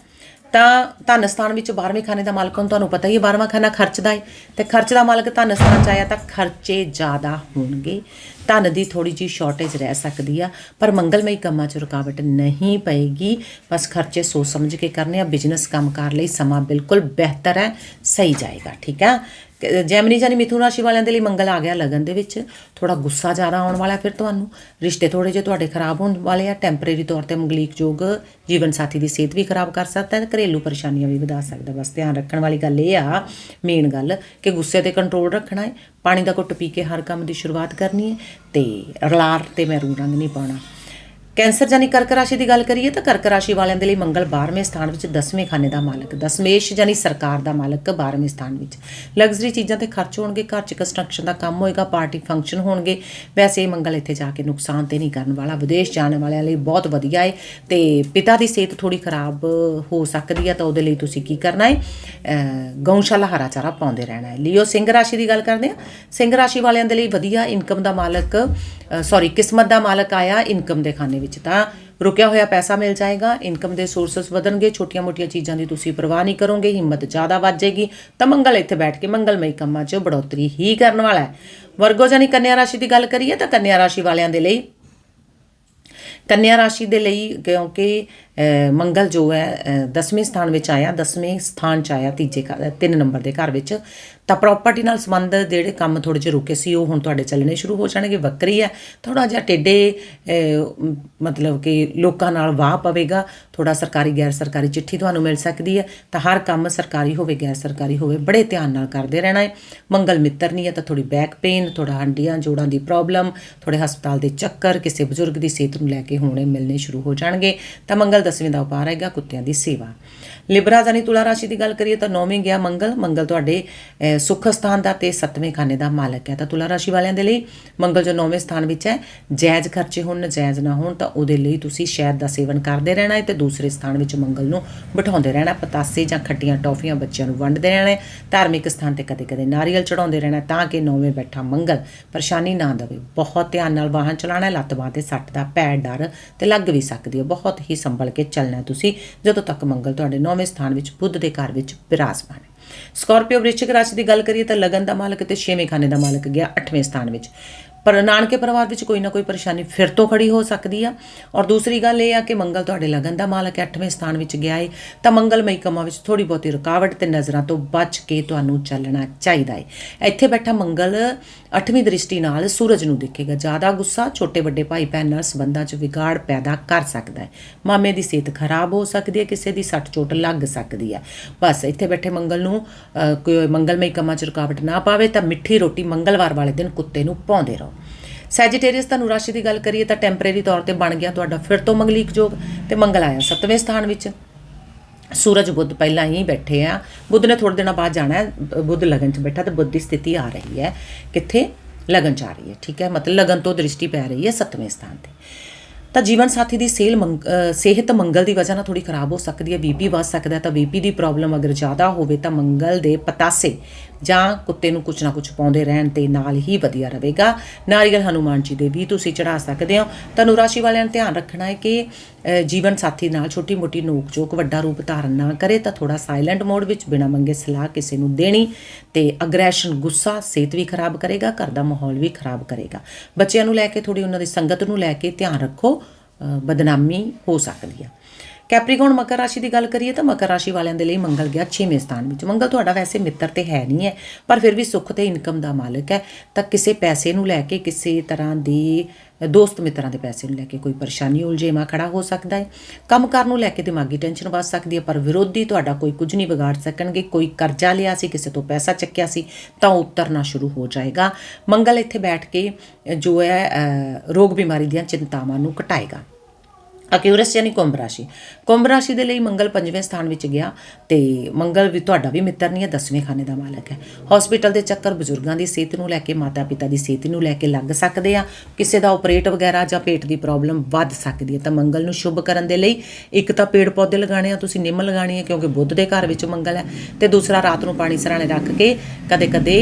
ਤਾਂ ਧਨ ਸਥਾਨ ਵਿੱਚ 12ਵੇਂ ਖਾਨੇ ਦਾ ਮਾਲਕ ਹੁਣ ਤੁਹਾਨੂੰ ਪਤਾ ਹੀ ਹੈ 12ਵਾਂ ਖਾਨਾ ਖਰਚਦਾ ਹੈ। ਤੇ ਖਰਚ ਦਾ ਮਾਲਕ ਧਨ ਸਥਾਨ ਚ ਆਇਆ ਤਾਂ ਖਰਚੇ ਜ਼ਿਆਦਾ ਹੋਣਗੇ। ਧਨ ਦੀ ਥੋੜੀ ਜੀ ਸ਼ਾਰਟੇਜ ਰਹਿ ਸਕਦੀ ਆ, ਪਰ ਮੰਗਲਮਈ ਕੰਮਾਂ 'ਚ ਰੁਕਾਵਟ ਨਹੀਂ ਪਏਗੀ। ਬਸ ਖਰਚੇ ਸੋਚ ਸਮਝ ਕੇ ਕਰਨੇ ਆ ਬਿਜ਼ਨਸ ਕੰਮਕਾਰ ਲਈ ਸਮਾਂ ਬਿਲਕੁਲ ਬਿਹਤਰ ਹੈ, ਸਹੀ ਜਾਏਗਾ, ਠੀਕ ਹੈ? ਜੈਮਨੀ ਜਾਨੀ ਮਿਥੁਨ ਰਾਸ਼ੀ ਵਾਲਿਆਂ ਦੇ ਲਈ ਮੰਗਲ ਆ ਗਿਆ ਲਗਨ ਦੇ ਵਿੱਚ। ਥੋੜਾ ਗੁੱਸਾ ਜ਼ਿਆਦਾ ਆਉਣ ਵਾਲਾ ਫਿਰ ਤੁਹਾਨੂੰ। ਰਿਸ਼ਤੇ ਥੋੜੇ ਜਿਹੇ ਤੁਹਾਡੇ ਖਰਾਬ ਹੋਣ ਵਾਲੇ ਆ। ਟੈਂਪਰੇਰੀ ਤੌਰ ਤੇ ਮੰਗਲੀਕ ਯੋਗ ਜੀਵਨ ਸਾਥੀ ਦੀ ਸਿਹਤ ਵੀ ਖਰਾਬ ਕਰ ਸਕਦਾ ਹੈ ਘਰੇਲੂ ਪਰੇਸ਼ਾਨੀਆਂ ਵੀ ਵਧਾ ਸਕਦਾ ਬਸ ਧਿਆਨ ਰੱਖਣ ਵਾਲੀ ਗੱਲ ਇਹ ਆ ਮੇਨ ਗੱਲ, ਕਿ ਗੁੱਸੇ ਤੇ ਕੰਟਰੋਲ ਰੱਖਣਾ ਹੈ। ਪਾਣੀ ਦਾ ਘੁੱਟ ਪੀ ਕੇ ਹਰ ਕੰਮ ਦੀ ਸ਼ੁਰੂਆਤ ਕਰਨੀ ਹੈ ਤੇ ਰਲਾਰ ਤੇ ਮੈਰੂਨ ਰੰਗ ਨਹੀਂ ਪਾਉਣਾ। ਕੈਂਸਰ ਜਾਨੀ ਕਰਕ ਰਾਸ਼ੀ ਦੀ ਗੱਲ ਕਰੀਏ ਤਾਂ ਕਰਕ ਰਾਸ਼ੀ ਵਾਲਿਆਂ ਦੇ ਲਈ ਮੰਗਲ 12ਵੇਂ ਸਥਾਨ ਵਿੱਚ 10ਵੇਂ ਖਾਨੇ ਦਾ ਮਾਲਕ, ਦਸਮੇਸ਼ ਜਾਨੀ ਸਰਕਾਰ ਦਾ ਮਾਲਕ 12ਵੇਂ ਸਥਾਨ ਵਿੱਚ। ਲਗਜ਼ਰੀ ਚੀਜ਼ਾਂ ਤੇ ਖਰਚ ਹੋਣਗੇ, ਘਰ 'ਚ ਕੰਸਟਰਕਸ਼ਨ ਦਾ ਕੰਮ ਹੋਏਗਾ ਪਾਰਟੀ ਫੰਕਸ਼ਨ ਹੋਣਗੇ। ਵੈਸੇ ਇਹ ਮੰਗਲ ਇੱਥੇ ਜਾ ਕੇ ਨੁਕਸਾਨ ਤੇ ਨਹੀਂ ਕਰਨ ਵਾਲਾ। ਵਿਦੇਸ਼ ਜਾਣ ਵਾਲਿਆਂ ਲਈ ਬਹੁਤ ਵਧੀਆ ਹੈ ਤੇ ਪਿਤਾ ਦੀ ਸਿਹਤ ਥੋੜੀ ਖਰਾਬ ਹੋ ਸਕਦੀ ਹੈ ਤਾਂ ਉਹਦੇ ਲਈ ਤੁਸੀਂ ਕੀ ਕਰਨਾ ਹੈ ਗਊਸ਼ਾਲਾ ਹਰਾ ਚਾਰਾ ਪਾਉਂਦੇ ਰਹਿਣਾ ਹੈ ਲਿਓ, ਸਿੰਘ ਰਾਸ਼ੀ ਦੀ ਗੱਲ ਕਰਦੇ ਆ। ਸਿੰਘ ਰਾਸ਼ੀ ਵਾਲਿਆਂ ਦੇ ਲਈ ਵਧੀਆ ਇਨਕਮ ਦਾ ਮਾਲਕ ਸੌਰੀ ਕਿਸਮਤ ਦਾ ਮਾਲਕ ਆਇਆ ਇਨਕਮ ਦੇ ਖਾਨੇ ਵਿੱਚ ਤਾਂ ਰੁਕਿਆ ਹੋਇਆ ਪੈਸਾ ਮਿਲ ਜਾਏਗਾ ਇਨਕਮ ਦੇ ਸੋਰਸਸ ਵਧਣਗੇ, ਛੋਟੀਆਂ-ਮੋਟੀਆਂ ਚੀਜ਼ਾਂ ਦੀ ਤੁਸੀਂ ਪਰਵਾਹ ਨਹੀਂ ਕਰੋਗੇ, ਹਿੰਮਤ ਜ਼ਿਆਦਾ ਵੱਧ ਜਾਏਗੀ, ਤਾਂ ਮੰਗਲ ਇੱਥੇ ਬੈਠ ਕੇ ਮੰਗਲਮਈ ਕੰਮਾਂ 'ਚ ਬੜੋਤਰੀ ਹੀ ਕਰਨ ਵਾਲਾ ਹੈ। ਵਰਗੋ ਜਾਨੀ ਕੰਨਿਆ ਰਾਸ਼ੀ ਦੀ ਗੱਲ ਕਰੀਏ ਤਾਂ ਕੰਨਿਆ ਰਾਸ਼ੀ ਵਾਲਿਆਂ ਦੇ ਲਈ, ਕੰਨਿਆ ਰਾਸ਼ੀ ਦੇ ਲਈ ਕਿਉਂਕਿ ਮੰਗਲ ਜੋ ਹੈ 10ਵੇਂ ਸਥਾਨ ਵਿੱਚ ਆਇਆ 10ਵੇਂ ਸਥਾਨ ਚ ਆਇਆ, ਤੀਜੇ ਘਰ 3 ਨੰਬਰ ਦੇ ਘਰ ਵਿੱਚ ਤਾਂ ਪ੍ਰਾਪਰਟੀ ਨਾਲ ਸੰਬੰਧਿਤ ਜਿਹੜੇ ਕੰਮ ਥੋੜੇ ਜਿਹਾ ਰੁਕੇ ਸੀ, ਉਹ ਹੁਣ ਤੁਹਾਡੇ ਚੱਲਣੇ ਸ਼ੁਰੂ ਹੋ ਜਾਣਗੇ ਵੱਕਰੀ ਹੈ। ਥੋੜਾ ਜਿਹਾ ਟੇਡੇ ਮਤਲਬ ਕਿ ਲੋਕਾਂ ਨਾਲ ਵਾਹ ਪਵੇਗਾ। ਥੋੜਾ ਸਰਕਾਰੀ, ਗੈਰ ਸਰਕਾਰੀ ਚਿੱਠੀ ਤੁਹਾਨੂੰ ਮਿਲ ਸਕਦੀ ਹੈ। ਤਾਂ ਹਰ ਕੰਮ ਸਰਕਾਰੀ ਹੋਵੇ, ਗੈਰ ਸਰਕਾਰੀ ਹੋਵੇ, ਬੜੇ ਧਿਆਨ ਨਾਲ ਕਰਦੇ ਰਹਿਣਾ ਹੈ। ਮੰਗਲ ਮਿੱਤਰ ਨਹੀਂ ਹੈ ਤਾਂ ਥੋੜੀ ਬੈਕ ਪੇਨ ਥੋੜਾ ਹੰਡੀਆਂ, ਜੋੜਾਂ ਦੀ ਪ੍ਰੋਬਲਮ ਥੋੜੇ ਹਸਪਤਾਲ ਦੇ ਚੱਕਰ, ਕਿਸੇ ਬਜ਼ੁਰਗ ਦੀ ਸਿਹਤ ਨੂੰ ਲੈ ਕੇ ਹੋਣੇ ਮਿਲਣੇ ਸ਼ੁਰੂ ਹੋ ਜਾਣਗੇ। ਤਾਂ ਮੰਗਲ ਦਸਵੇਂ ਦਾ ਉਪਾਰ ਹੈਗਾ ਕੁੱਤਿਆਂ ਦੀ ਸੇਵਾ। ਲਿਬਰਾ ਜਾਨੀ ਤੁਲਾ ਰਾਸ਼ੀ ਦੀ ਗੱਲ ਕਰੀਏ ਤਾਂ ਨੌਵੇਂ ਗਿਆ ਮੰਗਲ। ਮੰਗਲ ਤੁਹਾਡੇ ਅਹ, ਸੁੱਖ ਸਥਾਨ ਦਾ ਤੇ ਸੱਤਵੇਂ ਖਾਨੇ ਦਾ ਮਾਲਕ ਹੈ। ਤਾਂ ਤੁਲਾ ਰਾਸ਼ੀ ਵਾਲਿਆਂ ਦੇ ਲਈ ਮੰਗਲ ਜੋ ਨੌਵੇਂ ਸਥਾਨ ਵਿੱਚ ਹੈ ਜਾਇਜ਼ ਖਰਚੇ ਹੋਣ ਨਜਾਇਜ਼ ਨਾ ਹੋਣ ਤਾਂ ਉਹਦੇ ਲਈ ਤੁਸੀਂ ਸ਼ਹਿਦ ਦਾ ਸੇਵਨ ਕਰਦੇ ਰਹਿਣਾ ਹੈ ਤੇ ਦੂਸਰੇ ਸਥਾਨ ਵਿੱਚ ਮੰਗਲ ਨੂੰ ਬਿਠਾਉਂਦੇ ਰਹਿਣਾ ਪਤਾਸੇ ਜਾਂ ਖੱਟੀਆਂ ਟੌਫੀਆਂ ਬੱਚਿਆਂ ਨੂੰ ਵੰਡਦੇ ਰਹਿਣਾ ਧਾਰਮਿਕ ਸਥਾਨ ਤੇ ਕਦੇ-ਕਦੇ ਨਾਰੀਅਲ ਚੜਾਉਂਦੇ ਰਹਿਣਾ ਤਾਂ ਕਿ ਨੌਵੇਂ ਬੈਠਾ ਮੰਗਲ ਪਰੇਸ਼ਾਨੀ ਨਾ ਦੇਵੇ। ਬਹੁਤ ਧਿਆਨ ਨਾਲ ਵਾਹਨ ਚਲਾਉਣਾ ਲੱਤ ਬਾਹ ਤੇ ਸੱਟ ਦਾ ਪੈਰ ਡਰ ਤੇ ਲੱਗ ਵੀ ਸਕਦੀ ਹੈ। ਬਹੁਤ ਹੀ ਸੰਭਲ ਕੇ ਚੱਲਣਾ ਤੁਸੀਂ। ਜਦੋਂ ਤੱਕ ਮੰਗਲ ਤੁਹਾਡੇ ਨੌਵੇਂ ਸਥਾਨ ਵਿੱਚ ਬੁੱਧ ਦੇ ਘਰ ਵਿੱਚ ਵਿਰਾਜਮਾਨ ਹੈ। ਸਕਾਰਪੀਓ ਵ੍ਰਿਸ਼ਚਿਕ ਰਾਸ਼ੀ ਦੀ ਗੱਲ ਕਰੀਏ ਤਾਂ ਲਗਨ ਦਾ ਮਾਲਕ ਤੇ ਛੇਵੇਂ ਖਾਨੇ ਦਾ ਮਾਲਕ ਗਿਆ 8ਵੇਂ ਸਥਾਨ ਵਿੱਚ। ਪਰ ਨਾਨਕੇ ਪਰਿਵਾਰ ਵਿੱਚ ਕੋਈ ਨਾ ਕੋਈ ਪਰੇਸ਼ਾਨੀ ਫਿਰ ਤੋਂ ਖੜੀ ਹੋ ਸਕਦੀ ਆ। ਔਰ ਦੂਸਰੀ ਗੱਲ ਇਹ ਆ ਕਿ ਮੰਗਲ ਤੁਹਾਡੇ ਲਗਨ ਦਾ ਮਾਲਕ ਹੈ 8ਵੇਂ ਸਥਾਨ ਵਿੱਚ ਗਿਆ ਏ। ਤਾਂ ਮੰਗਲਮਈ ਕੰਮਾਂ ਵਿੱਚ ਥੋੜੀ ਬਹੁਤੀ ਰੁਕਾਵਟ ਤੇ ਨਜ਼ਰਾਂ ਤੋਂ ਬਚ ਕੇ ਤੁਹਾਨੂੰ ਚੱਲਣਾ ਚਾਹੀਦਾ ਹੈ ਇੱਥੇ ਬੈਠਾ ਮੰਗਲ 8ਵੀਂ ਦ੍ਰਿਸ਼ਟੀ ਨਾਲ ਸੂਰਜ ਨੂੰ ਦੇਖੇਗਾ। ਜ਼ਿਆਦਾ ਗੁੱਸਾ ਛੋਟੇ ਵੱਡੇ ਭਾਈ ਭੈਣ ਨਾਲ ਸੰਬੰਧਾਂ 'ਚ ਵਿਗਾੜ ਪੈਦਾ ਕਰ ਸਕਦਾ ਹੈ ਮਾਮੇ ਦੀ ਸਿਹਤ ਖਰਾਬ ਹੋ ਸਕਦੀ ਹੈ ਕਿਸੇ ਦੀ ਸੱਟ ਚੋਟ ਲੱਗ ਸਕਦੀ ਹੈ ਬਸ ਇੱਥੇ ਬੈਠੇ ਮੰਗਲ ਨੂੰ ਕੋਈ ਮੰਗਲਮਈ ਕੰਮਾਂ 'ਚ ਰੁਕਾਵਟ ਨਾ ਪਾਵੇ ਤਾਂ ਮਿੱਠੀ ਰੋਟੀ ਮੰਗਲਵਾਰ ਵਾਲੇ ਦਿਨ ਕੁੱਤੇ ਨੂੰ ਪਾਉਂਦੇ ਰਹੋ। ਸੈਜੀਟੇਰੀਅਸ ਤੁਹਾਨੂੰ ਰਾਸ਼ੀ ਦੀ ਗੱਲ ਕਰੀਏ ਤਾਂ ਟੈਂਪਰੇਰੀ ਤੌਰ ਤੇ ਬਣ ਗਿਆ ਤੁਹਾਡਾ ਫਿਰ ਤੋਂ ਮੰਗਲੀਕ ਜੋਗ ਤੇ ਮੰਗਲ ਆਇਆ ਸੱਤਵੇਂ ਸਥਾਨ ਵਿੱਚ। ਸੂਰਜ ਬੁੱਧ ਪਹਿਲਾਂ ਹੀ ਬੈਠੇ ਆ। ਬੁੱਧ ਨੇ ਥੋੜੇ ਦਿਨਾਂ ਬਾਅਦ ਜਾਣਾ ਹੈ। ਬੁੱਧ ਲਗਨ 'ਚ ਬੈਠਾ ਤੇ ਬੁੱਧ ਦੀ ਸਥਿਤੀ ਆ ਰਹੀ ਹੈ। ਕਿੱਥੇ? ਲਗਨ 'ਚ ਆ ਰਹੀ ਹੈ। ਠੀਕ ਹੈ? ਮਤਲਬ ਲਗਨ ਤੋਂ ਦ੍ਰਿਸ਼ਟੀ ਪੈ ਰਹੀ ਹੈ ਸੱਤਵੇਂ ਸਥਾਨ ਤੇ। ਤਾਂ ਜੀਵਨ ਸਾਥੀ ਦੀ ਸੇਲ ਮੰਗ- ਸਿਹਤ ਮੰਗਲ ਦੀ ਵਜ੍ਹਾ ਨਾਲ ਥੋੜੀ ਖਰਾਬ ਹੋ ਸਕਦੀ ਹੈ, ਬੀਪੀ ਵੱਧ ਸਕਦਾ ਹੈ, ਤਾਂ ਬੀਪੀ ਦੀ ਪ੍ਰੋਬਲਮ ਅਗਰ ਜ਼ਿਆਦਾ ਹੋਵੇ ਤਾਂ ਮੰਗਲ ਦੇ ਪਤਾਸੇ ਜਾਂ ਕੁੱਤੇ ਨੂੰ ਕੁਛ ਨਾ ਕੁਛ ਪਾਉਂਦੇ ਰਹਿਣ ਤੇ ਨਾਲ ਹੀ ਵਧੀਆ ਰਹੇਗਾ। ਨਾਰੀਅਲ ਹਨੂਮਾਨ ਜੀ ਦੇ ਵੀ ਤੁਸੀਂ ਚੜਾ ਸਕਦੇ ਹੋ। ਤੁਹਾਨੂੰ ਰਾਸ਼ੀ ਵਾਲਿਆਂ ਨੂੰ ਧਿਆਨ ਰੱਖਣਾ ਹੈ ਕਿ ਜੀਵਨ ਸਾਥੀ ਨਾਲ ਛੋਟੀ ਮੋਟੀ ਨੋਕ ਜੋਕ ਵੱਡਾ ਰੂਪ ਧਾਰਨ ਨਾ ਕਰੇ ਤਾਂ ਥੋੜਾ ਸਾਇਲੈਂਟ ਮੋਡ ਵਿੱਚ ਬਿਨਾਂ ਮੰਗੇ ਸਲਾਹ ਕਿਸੇ ਨੂੰ ਦੇਣੀ ਤੇ ਅਗਰੈਸ਼ਨ ਗੁੱਸਾ, ਸਿਹਤ ਵੀ ਖਰਾਬ ਕਰੇਗਾ, ਘਰ ਦਾ ਮਾਹੌਲ ਵੀ ਖਰਾਬ ਕਰੇਗਾ। ਬੱਚਿਆਂ ਨੂੰ ਲੈ ਕੇ ਥੋੜੀ ਉਹਨਾਂ ਦੀ ਸੰਗਤ ਨੂੰ ਲੈ ਕੇ ਧਿਆਨ ਰੱਖੋ ਬਦਨਾਮੀ ਹੋ ਸਕਦੀ ਹੈ ਕੈਪਰੀਕੌਨ ਮਕਰ ਰਾਸ਼ੀ ਦੀ ਗੱਲ ਕਰੀਏ ਤਾਂ ਮਕਰ ਰਾਸ਼ੀ ਵਾਲਿਆਂ ਦੇ ਲਈ ਮੰਗਲ ਗਿਆ 6ਵੇਂ ਸਥਾਨ ਵਿੱਚ। ਮੰਗਲ ਤੁਹਾਡਾ ਵੈਸੇ ਮਿੱਤਰ ਤੇ ਹੈ ਨਹੀਂ ਹੈ, ਪਰ ਫਿਰ ਵੀ ਸੁੱਖ ਤੇ ਇਨਕਮ ਦਾ ਮਾਲਕ ਹੈ। ਤਾਂ ਕਿਸੇ ਪੈਸੇ ਨੂੰ ਲੈ ਕੇ ਕਿਸੇ ਤਰ੍ਹਾਂ ਦੀ ਦੋਸਤ ਮਿੱਤਰਾਂ ਦੇ ਪੈਸੇ ਨੂੰ ਲੈ ਕੇ ਕੋਈ ਪਰੇਸ਼ਾਨੀ ਉਲਝੇਵਾ ਖੜਾ ਹੋ ਸਕਦਾ ਹੈ। ਕੰਮ ਕੰਮਕਾਰ ਨੂੰ ਲੈ ਕੇ ਦਿਮਾਗੀ ਟੈਨਸ਼ਨ ਵੱਧ ਸਕਦੀ ਹੈ, ਪਰ ਵਿਰੋਧੀ ਤੁਹਾਡਾ ਕੋਈ ਕੁਝ ਨਹੀਂ ਵਿਗਾੜ ਸਕਣਗੇ। ਕੋਈ ਕਰਜ਼ਾ ਲਿਆ ਸੀ, ਕਿਸੇ ਤੋਂ ਪੈਸਾ ਚੱਕਿਆ ਸੀ, ਤਾਂ ਉਹ ਉਤਰਨਾ ਸ਼ੁਰੂ ਹੋ ਜਾਏਗਾ। ਮੰਗਲ ਇੱਥੇ ਬੈਠ ਕੇ ਜੋ ਹੈ ਰੋਗ ਬਿਮਾਰੀ ਦੀਆਂ ਚਿੰਤਾਵਾਂ ਨੂੰ ਘਟਾਏਗਾ। ਅਕਿਊਰਸ ਯਾਨੀ ਕੁੰਭ ਰਾਸ਼ੀ। ਕੁੰਭ ਰਾਸ਼ੀ ਦੇ ਲਈ ਮੰਗਲ ਪੰਜਵੇਂ ਸਥਾਨ ਵਿੱਚ ਗਿਆ ਤੇ ਮੰਗਲ ਵੀ ਤੁਹਾਡਾ ਵੀ ਮਿੱਤਰ ਨਹੀਂ ਹੈ, ਦਸਵੇਂ ਖਾਨੇ ਦਾ ਮਾਲਕ ਹੈ। ਹਸਪੀਟਲ ਦੇ ਚੱਕਰ ਬਜ਼ੁਰਗਾਂ ਦੀ ਸਿਹਤ ਨੂੰ ਲੈ ਕੇ ਮਾਤਾ ਪਿਤਾ ਦੀ ਸਿਹਤ ਨੂੰ ਲੈ ਕੇ ਲੱਗ ਸਕਦੇ ਆ। ਕਿਸੇ ਦਾ ਆਪਰੇਟ ਵਗੈਰਾ ਜਾਂ ਪੇਟ ਦੀ ਪ੍ਰੋਬਲਮ ਵੱਧ ਸਕਦੀ ਹੈ, ਤਾਂ ਮੰਗਲ ਨੂੰ ਸ਼ੁਭ ਕਰਨ ਦੇ ਲਈ ਇੱਕ ਤਾਂ ਪੇੜ ਪੌਦੇ ਲਗਾਣੇ ਆ, ਤੁਸੀਂ ਨਿੰਮ ਲਗਾਣੀ ਹੈ ਕਿਉਂਕਿ ਬੁੱਧ ਦੇ ਘਰ ਵਿੱਚ ਮੰਗਲ ਹੈ। ਤੇ ਦੂਸਰਾ, ਰਾਤ ਨੂੰ ਪਾਣੀ ਸਰਾਣੇ ਰੱਖ ਕੇ ਕਦੇ ਕਦੇ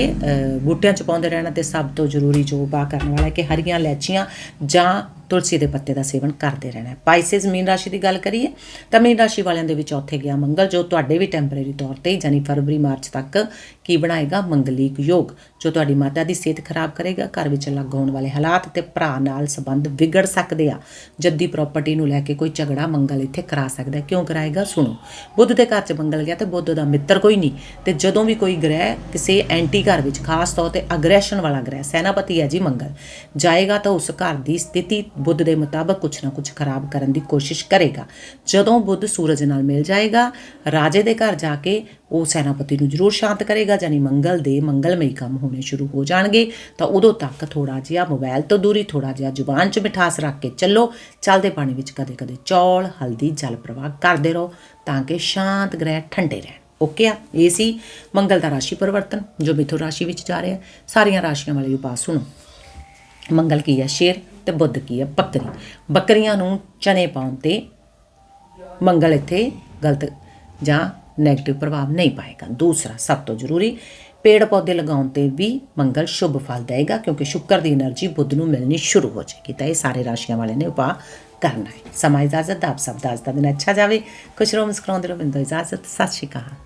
ਬੂਟਿਆਂ ਚ ਪਾਉਂਦੇ ਰਹਿਣਾ ਤੇ ਸਭ ਤੋਂ ਜ਼ਰੂਰੀ ਜੋ ਉਪਾਅ ਕਰਨ ਵਾਲਾ ਹੈ ਕਿ ਹਰੀਆਂ, ਲੈਚੀਆਂ ਜਾਂ ਤੁਲਸੀ ਦੇ ਪੱਤੇ ਦਾ ਸੇਵਨ ਕਰਦੇ ਰਹਿਣਾ ਹੈ। ਪਾਈਸਸ ਮੀਨ ਰਾਸ਼ੀ ਦੀ ਗੱਲ ਕਰੀਏ, ਤਾਂ ਮੀਨ ਰਾਸ਼ੀ ਵਾਲਿਆਂ ਦੇ ਵਿੱਚ ਉੱਥੇ ਗਿਆ ਮੰਗਲ, ਜੋ ਤੁਹਾਡੇ ਵੀ ਟੈਂਪਰੇਰੀ ਤੌਰ ਤੇ ਯਾਨੀ ਫਰਵਰੀ, ਮਾਰਚ ਤੱਕ ਕੀ ਬਣਾਏਗਾ? ਮੰਗਲੀਕ ਯੋਗ, ਜੋ ਤੁਹਾਡੀ ਮਾਤਾ ਦੀ ਸਿਹਤ ਖਰਾਬ ਕਰੇਗਾ, ਘਰ ਵਿੱਚ ਅਲੱਗ ਹੋਣ ਵਾਲੇ ਹਾਲਾਤ ਤੇ ਭਰਾ ਨਾਲ ਸੰਬੰਧ ਵਿਗੜ ਸਕਦੇ ਆ। ਜੱਦੀ ਪ੍ਰਾਪਰਟੀ ਨੂੰ ਲੈ ਕੇ ਕੋਈ ਝਗੜਾ ਮੰਗਲ ਇੱਥੇ ਕਰਾ ਸਕਦਾ ਕਿਉਂ ਕਰਾਏਗਾ? ਸੁਣੋ, ਬੁੱਧ ਦੇ ਘਰ 'ਚ ਮੰਗਲ ਗਿਆ ਤੇ ਬੁੱਧ ਦਾ ਮਿੱਤਰ ਕੋਈ ਨਹੀਂ। ਤੇ ਜਦੋਂ ਵੀ ਕੋਈ ਗ੍ਰਹਿ ਕਿਸੇ ਐਂਟੀ ਘਰ ਵਿੱਚ, ਖਾਸ ਤੌਰ ਤੇ ਅਗਰੈਸ਼ਨ ਵਾਲਾ ਗ੍ਰਹਿ, ਸੈਨਾਪਤੀ ਹੈ ਜੀ ਮੰਗਲ, ਜਾਏਗਾ ਤਾਂ ਉਸ ਘਰ ਦੀ ਸਥਿਤੀ ਬੁੱਧ ਦੇ ਮੁਤਾਬਕ ਕੁਛ ਨਾ ਕੁਛ ਖਰਾਬ ਕਰਨ ਦੀ ਕੋਸ਼ਿਸ਼ ਕਰੇਗਾ। ਜਦੋਂ ਬੁੱਧ ਸੂਰਜ ਨਾਲ ਮਿਲ ਜਾਏਗਾ, ਰਾਜੇ ਦੇ ਘਰ ਜਾ ਕੇ ਉਹ ਸੈਨਾਪਤੀ ਨੂੰ ਜ਼ਰੂਰ ਸ਼ਾਂਤ ਕਰੇਗਾ। ਜਾਨੀ ਮੰਗਲ ਦੇ ਮੰਗਲਮਈ ਕੰਮ ਹੋਣੇ ਸ਼ੁਰੂ ਹੋ ਜਾਣਗੇ, ਤਾਂ ਉਦੋਂ ਤੱਕ ਥੋੜਾ ਜਿਹਾ ਮੋਬਾਈਲ ਤੋਂ ਦੂਰੀ ਥੋੜਾ ਜਿਹਾ ਜ਼ੁਬਾਨ 'ਚ ਮਿਠਾਸ ਰੱਖ ਕੇ ਚੱਲੋ। ਚੱਲਦੇ ਪਾਣੀ ਵਿੱਚ ਕਦੇ-ਕਦੇ ਚੌਲ, ਹਲਦੀ, ਜਲ ਪ੍ਰਵਾਹ ਕਰਦੇ ਰਹੋ, ਤਾਂ ਕਿ ਸ਼ਾਂਤ ਗ੍ਰਹਿ ਠੰਡੇ ਰਹਿਣ। ਓਕੇ ਆ? ਇਹ ਸੀ ਮੰਗਲ ਦਾ ਰਾਸ਼ੀ ਪਰਿਵਰਤਨ, ਜੋ ਮਿਥੁਨ ਰਾਸ਼ੀ ਵਿੱਚ ਜਾ ਰਿਹਾ। ਸਾਰੀਆਂ ਰਾਸ਼ੀਆਂ ਵਾਲੇ ਉਪਾਅ ਸੁਣੋ। ਮੰਗਲ ਕੀ ਹੈ ਸ਼ੇਰ ਤੇ ਬੁੱਧ ਕੀ ਹੈ ਬੱਕਰੀ। ਬੱਕਰੀਆਂ ਨੂੰ ਚਨੇ ਪਾਉਣ ਤੇ ਮੰਗਲ ਇੱਥੇ ਗਲਤ ਜਾਂ ਨੈਗੇਟਿਵ ਪ੍ਰਭਾਵ ਨਹੀਂ ਪਾਏਗਾ। ਦੂਸਰਾ, ਸਭ ਤੋਂ ਜ਼ਰੂਰੀ, ਪੇੜ ਪੌਦੇ ਲਗਾਉਣ ਤੇ ਵੀ ਮੰਗਲ ਸ਼ੁਭ ਫਲ ਦੇਗਾ ਕਿਉਂਕਿ ਸ਼ੁਕਰ ਦੀ એનર્ਜੀ ਬੁੱਧ ਨੂੰ ਮਿਲਣੀ ਸ਼ੁਰੂ ਹੋ ਜਾਏਗੀ। ਤਾਂ ਇਹ ਸਾਰੇ ਰਾਸ਼ੀਆਂ ਵਾਲੇ ਨੇ ਉਪਾ ਕਰਨਾ ਹੈ। ਸਮਾਂ ਇਜਾਜ਼ਤ ਦਾ ਆਪ ਸਭ ਦਾ ਅੱਜ ਦਾ ਦਿਨ ਅੱਛਾ ਜਾਵੇ। ਖੁਸ਼ ਰਹੋ, ਮੁਸਕਰਾਉਂਦੇ ਰਹੋ ਮਿੰਦੋ ਇਜਾਜ਼ਤ। ਸਤਿ ਸ਼੍ਰੀ ਅਕਾਲ।